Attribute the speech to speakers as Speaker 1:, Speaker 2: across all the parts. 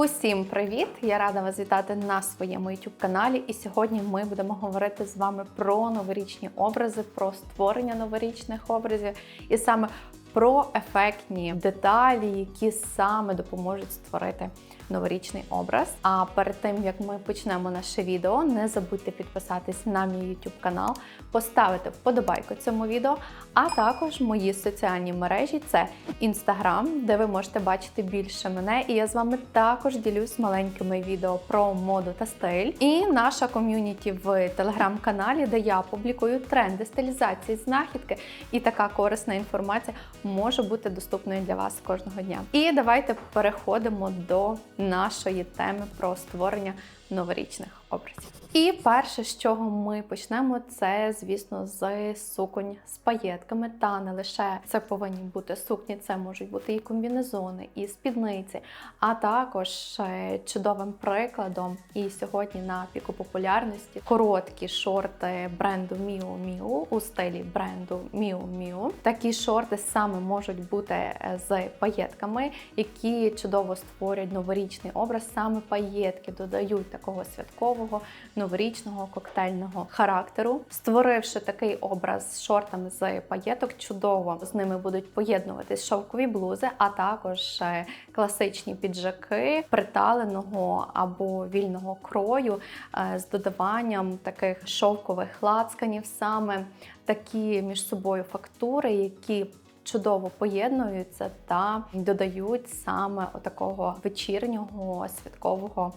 Speaker 1: Усім привіт! Я рада вас вітати на своєму youtube каналі. І сьогодні ми будемо говорити з вами про новорічні образи, про створення новорічних образів і саме про ефектні деталі, які саме допоможуть створити новорічний образ. А перед тим як ми почнемо наше відео, не забудьте підписатись на мій YouTube канал, поставити вподобайку цьому відео, а також мої соціальні мережі це Instagram, де ви можете бачити більше мене. І я з вами також ділюсь маленькими відео про моду та стиль. І наша ком'юніті в телеграм-каналі, де я публікую тренди, стилізації, знахідки і така корисна інформація може бути доступною для вас кожного дня. І давайте переходимо до нашої теми про створення новорічних образів. І перше, з чого ми почнемо, це, звісно, з суконь з паєтками. Та не лише це повинні бути сукні, це можуть бути і комбінезони, і спідниці, а також е, чудовим прикладом. І сьогодні на піку популярності короткі шорти бренду Miu Miu у стилі бренду Miu Miu. Такі шорти саме можуть бути е, з паєтками, які чудово створюють новорічний образ. Саме паєтки додають такого святкового новорічного коктейльного характеру. Створивши такий образ з шортами з паєток, чудово з ними будуть поєднуватись шовкові блузи, а також е, класичні піджаки приталеного або вільного крою е, з додаванням таких шовкових лацканів, саме такі між собою фактури, які Чудово поєднуються та додають саме отакого вечірнього святкового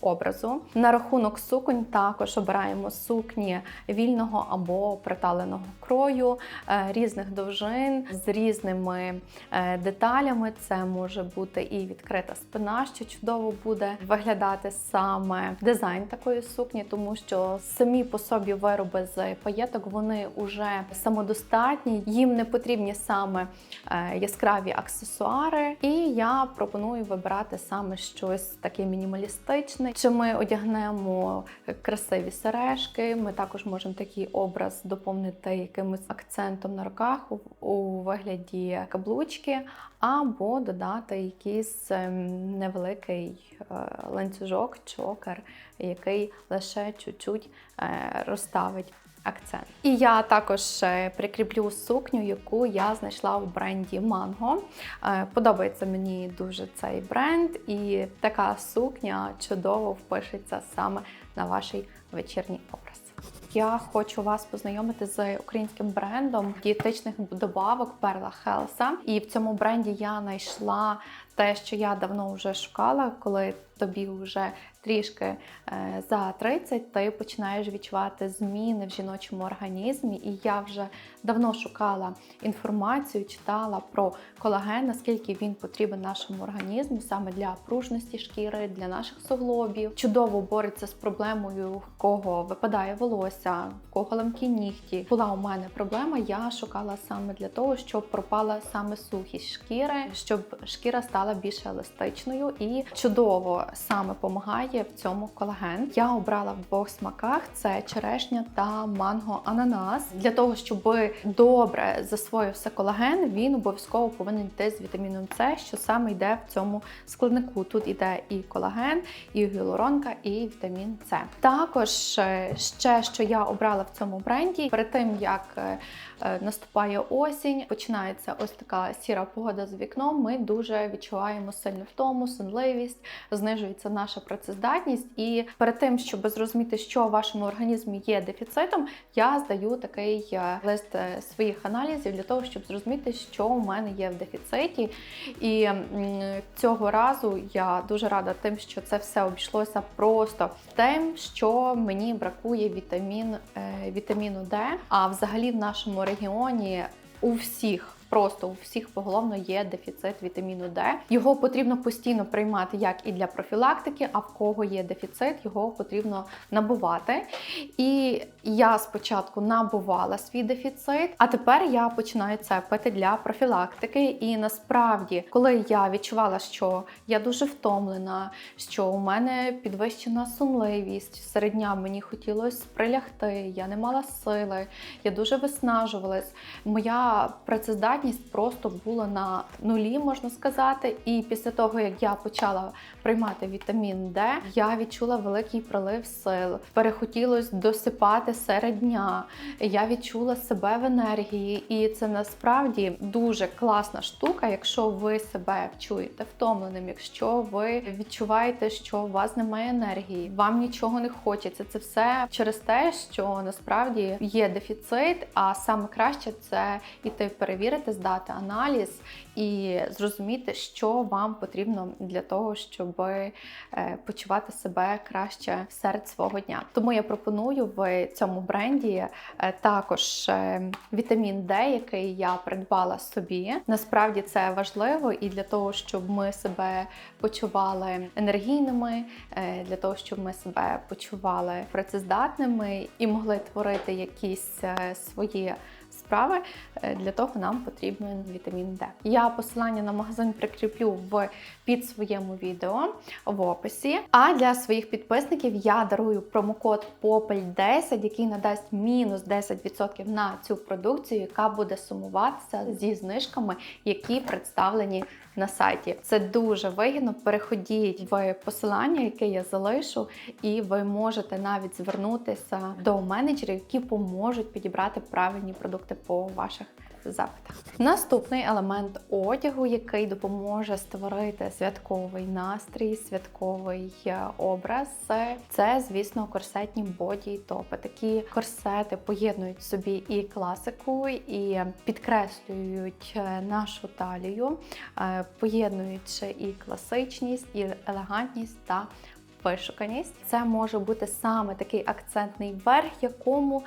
Speaker 1: образу. На рахунок суконь також обираємо сукні вільного або приталеного крою, е, різних довжин з різними е, деталями. Це може бути і відкрита спина, що чудово буде виглядати саме дизайн такої сукні, тому що самі по собі вироби з паєток вони вже самодостатні, їм не потрібні саме е, яскраві аксесуари. І я пропоную вибирати саме щось таке мінімалістичне. Чи ми одягнемо красиві сережки? Ми також можемо такий образ доповнити якимось акцентом на руках у, у вигляді каблучки, або додати якийсь ем, невеликий е, ланцюжок, чокер, який лише чуть-чуть е, розставить акцент. І я також е, прикріплю сукню, яку я знайшла у бренді Mango. Е, Подобається мені дуже цей бренд, і така сукня чудово впишеться саме на ваш вечірній образ. Я хочу вас познайомити з українським брендом дієтичних добавок Перла Хелса. І в цьому бренді я знайшла те, що я давно вже шукала, коли тобі вже трішки е, за 30, ти починаєш відчувати зміни в жіночому організмі. І я вже давно шукала інформацію, читала про колаген, наскільки він потрібен нашому організму саме для пружності шкіри, для наших суглобів. Чудово бореться з проблемою, в кого випадає волосся, в кого ламкі нігті. Була у мене проблема. Я шукала саме для того, щоб пропала саме сухість шкіри, щоб шкіра стала більш еластичною і чудово саме допомагає в цьому колаген. Я обрала в двох смаках: це черешня та манго-ананас. Для того, щоб добре засвоївся колаген, він обов'язково повинен йти з вітаміном С, що саме йде в цьому складнику. Тут іде і колаген, і гіалуронка, і вітамін С. Також е, ще що я обрала в цьому бренді, перед тим як е, е, наступає осінь, починається ось така сіра погода з вікном. Ми дуже відчуваємо сильну втому, сонливість, знижується наша працездатність. І перед тим, щоб зрозуміти, що в вашому організмі є дефіцитом, я здаю такий лист своїх аналізів для того, щоб зрозуміти, що у мене є в дефіциті. І цього разу я дуже рада тим, що це все обійшлося просто тим, що мені бракує вітамін, е, вітаміну Д. А взагалі в нашому регіоні у всіх. Просто у всіх поголовно є дефіцит вітаміну Д. Його потрібно постійно приймати як і для профілактики, а в кого є дефіцит, його потрібно набувати. І я спочатку набувала свій дефіцит, а тепер я починаю це пити для профілактики. І насправді, коли я відчувала, що я дуже втомлена, що у мене підвищена сонливість, серед дня мені хотілося прилягти, я не мала сили, я дуже виснажувалась. Моя працездатність складність просто була на нулі, можна сказати. І після того, як я почала приймати вітамін Д, я відчула великий прилив сил. Перехотілось досипати серед дня. Я відчула себе в енергії, і це насправді дуже класна штука, якщо ви себе чуєте втомленим, якщо ви відчуваєте, що у вас немає енергії, вам нічого не хочеться. Це все через те, що насправді є дефіцит, а саме краще це іти перевірити, здати аналіз і зрозуміти, що вам потрібно для того, щоб е, почувати себе краще серед свого дня. Тому я пропоную в цьому бренді е, також е, вітамін Д, який я придбала собі. Насправді це важливо і для того, щоб ми себе почували енергійними, для того, щоб ми себе почували працездатними і могли творити якісь свої справи. Для того нам потрібен вітамін Д. Я посилання на магазин прикріплю в під своєму відео в описі. А для своїх підписників я дарую промокод POPEL10, який надасть мінус 10% на цю продукцію, яка буде сумуватися зі знижками, які представлені на сайті. Це дуже вигідно. Переходіть в посилання, яке я залишу, і ви можете навіть звернутися до менеджерів, які поможуть підібрати правильні продукти по ваших запитах. Наступний елемент одягу, який допоможе створити святковий настрій, святковий е, образ, це, звісно, корсетні боді-топи. Такі корсети поєднують собі і класику, і підкреслюють е, нашу талію, е, поєднуючи і класичність, і елегантність та вишуканість. Це може бути саме такий акцентний верх, якому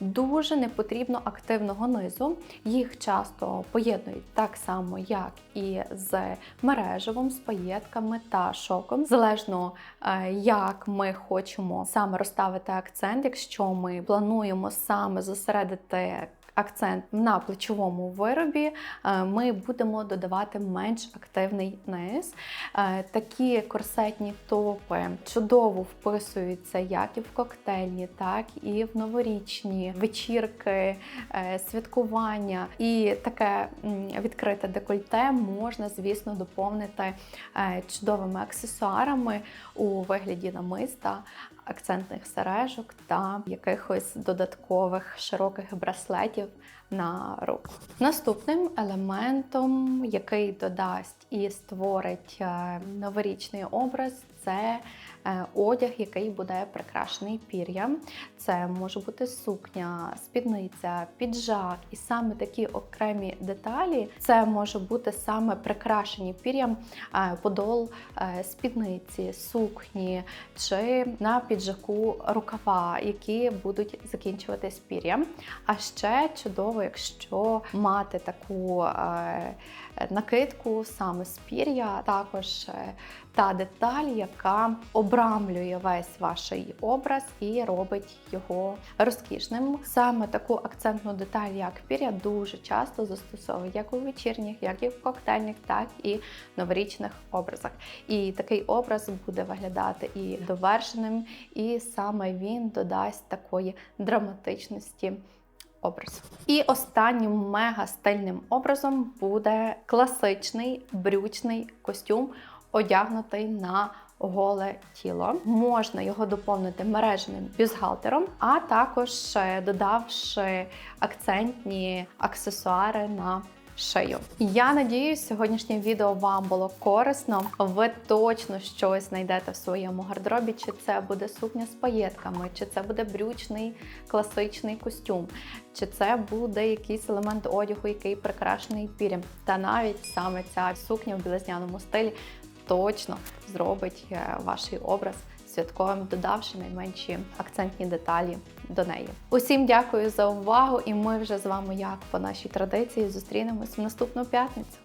Speaker 1: Дуже не потрібно активного низу. Їх часто поєднують так само, як і з мережевим, з паєтками та шоком. Залежно, е, як ми хочемо саме розставити акцент, якщо ми плануємо саме зосередити акцент на плечовому виробі, е, ми будемо додавати менш активний низ. Е, такі корсетні топи чудово вписуються як і в коктейльні, так і в новорічні вечірки, е, святкування. І таке відкрите декольте можна, звісно, доповнити чудовими аксесуарами у вигляді намиста акцентних сережок та якихось додаткових широких браслетів на руку. Наступним елементом, який додасть і створить е, новорічний образ, це одяг, який буде прикрашений пір'ям. Це може бути сукня, спідниця, піджак, і саме такі окремі деталі це може бути саме прикрашені пір'ям е, подол е, спідниці, сукні чи на піджаку рукава, які будуть закінчуватись пір'ям. А ще чудово, якщо мати таку накидку саме з пір'я, також та деталь, яка обрамлює весь ваш образ і робить його розкішним. Саме таку акцентну деталь, як пір'я, дуже часто застосовують як у вечірніх, як і в коктейльних, так і новорічних образах. І такий образ буде виглядати і довершеним, і саме він додасть такої драматичності. Образ. І останнім мега стильним образом буде класичний брючний костюм одягнутий на голе тіло. Можна його доповнити мережним бюстгальтером, а також е, додавши акцентні аксесуари на шию. Я надіюсь, сьогоднішнє відео вам було корисно. Ви точно щось знайдете в своєму гардеробі, чи це буде сукня з паєтками, чи це буде брючний класичний костюм, чи це буде якийсь елемент одягу, який прикрашений пір'ям. Та навіть саме ця сукня в білезняному стилі точно зробить е, ваш образ святковим, додавши найменші акцентні деталі до неї. Усім дякую за увагу, і ми вже з вами, як по нашій традиції, зустрінемось в наступну п'ятницю.